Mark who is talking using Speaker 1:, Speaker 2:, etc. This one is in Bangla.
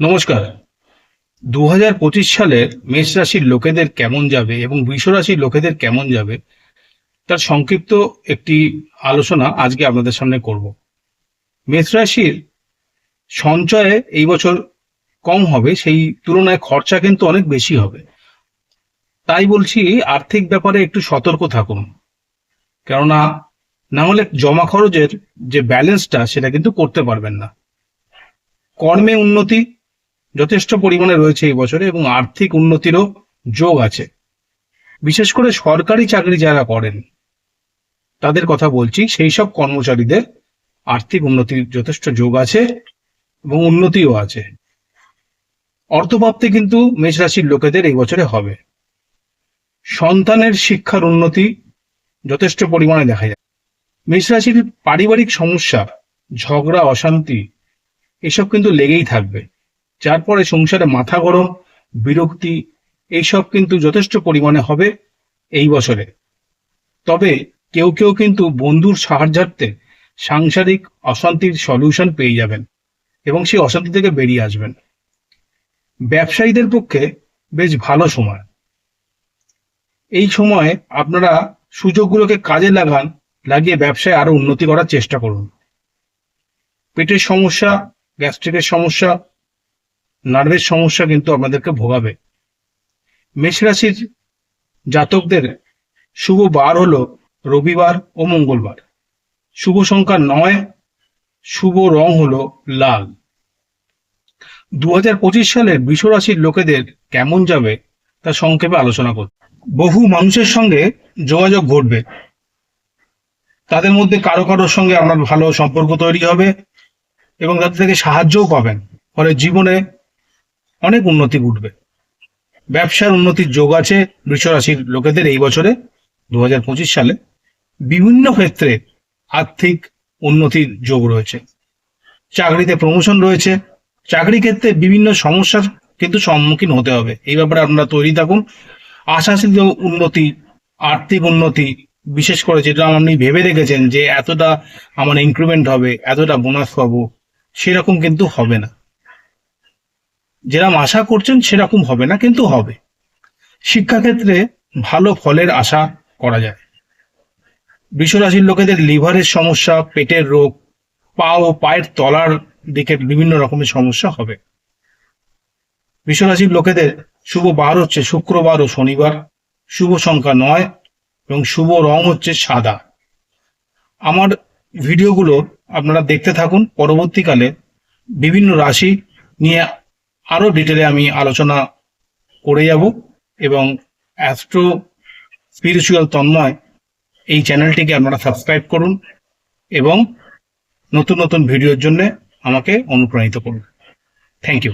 Speaker 1: নমস্কার। দু হাজার পঁচিশ সালের মেষ রাশির লোকেদের কেমন যাবে এবং বৃষ রাশির লোকেদের কেমন যাবে, তার সংক্ষিপ্ত একটি আলোচনা আজকে আপনাদের সামনে করব। মেষ রাশির সঞ্চয়ে এই বছর কম হবে, সেই তুলনায় খরচা কিন্তু অনেক বেশি হবে। তাই বলছি, আর্থিক ব্যাপারে একটু সতর্ক থাকুন। কেননা, না হলে জমা খরচের যে ব্যালেন্সটা, সেটা কিন্তু করতে পারবেন না। কর্মে উন্নতি যথেষ্ট পরিমাণে রয়েছে এই বছরে এবং আর্থিক উন্নতিরও যোগ আছে। বিশেষ করে সরকারি চাকরি যারা করেন, তাদের কথা বলছি, সেই সব কর্মচারীদের আর্থিক উন্নতির যথেষ্ট যোগ আছে এবং উন্নতিও আছে। অর্থপ্রাপ্তি কিন্তু মেষ রাশির লোকেদের এই বছরে হবে। সন্তানের শিক্ষার উন্নতি যথেষ্ট পরিমাণে দেখা যায়। মেষ রাশির পারিবারিক সমস্যা, ঝগড়া, অশান্তি এসব কিন্তু লেগেই থাকবে। যার পরে সংসারে মাথা গরম, বিরক্তি এইসব কিন্তু যথেষ্ট পরিমাণে হবে এই বছরে। তবে কেউ কেউ কিন্তু বন্ধুর সাহায্যার্থে সাংসারিক অশান্তির সলিউশন পেয়ে যাবেন এবং সেই অশান্তি থেকে বেরিয়ে আসবেন। ব্যবসায়ীদের পক্ষে বেশ ভালো সময়। এই সময় আপনারা সুযোগগুলোকে কাজে লাগান, লাগিয়ে ব্যবসায় আরও উন্নতি করার চেষ্টা করুন। পেটের সমস্যা গ্যাস্ট্রিকের সমস্যা নার্ভের সমস্যা কিন্তু আপনাদেরকে ভোগাবে। মেষ রাশির জাতকদের শুভ বার হলো রবিবার ও মঙ্গলবার। শুভ সংখ্যা নয়, শুভ রং হলো লাল। দু হাজার পঁচিশ সালের বৃষ রাশির লোকেদের কেমন যাবে তা সংক্ষেপে আলোচনা করব। বহু মানুষের সঙ্গে যোগাযোগ ঘটবে। তাদের মধ্যে কারও কারোর সঙ্গে আপনার ভালো সম্পর্ক তৈরি হবে। এবং তাদের থেকে সাহায্যও পাবেন। ফলে জীবনে অনেক উন্নতি ঘটবে। ব্যবসার উন্নতির যোগ আছে বৃষ রাশির লোকেদের এই বছরে দু হাজার পঁচিশ সালে। বিভিন্ন ক্ষেত্রে আর্থিক উন্নতির যোগ রয়েছে। চাকরিতে প্রমোশন রয়েছে। চাকরি ক্ষেত্রে বিভিন্ন সমস্যার কিন্তু সম্মুখীন হতে হবে। এই ব্যাপারে আপনারা তৈরি থাকুন। আশাসিত উন্নতি, আর্থিক উন্নতি, বিশেষ করে যেটা আপনি ভেবে রেখেছেন যে এতটা আমার ইনক্রিমেন্ট হবে, এতটা বোনাস পাবো সেরকম কিন্তু হবে না। যেরকম আশা করছেন, সেরকম হবে না, কিন্তু হবে। শিক্ষাক্ষেত্রে ভালো ফলের আশা করা যায়। বৃষরাশির লোকেদের লিভারের সমস্যা, পেটের রোগ, পা ও পায়ের তলার দিকে বিভিন্ন রকমের সমস্যা হবে। বৃষরাশির লোকেদের শুভ বার হচ্ছে শুক্রবার ও শনিবার। শুভ সংখ্যা নয় এবং শুভ রং হচ্ছে সাদা। আমার ভিডিওগুলো আপনারা দেখতে থাকুন। পরবর্তীকালে বিভিন্ন রাশি নিয়ে আরও ডিটেলে আমি আলোচনা করে যাব এবং অ্যাস্ট্রো স্পিরিচুয়াল তন্ময় এই চ্যানেলটিকে আপনারা সাবস্ক্রাইব করুন এবং নতুন নতুন ভিডিওর জন্য আমাকে অনুপ্রাণিত করুন। Thank you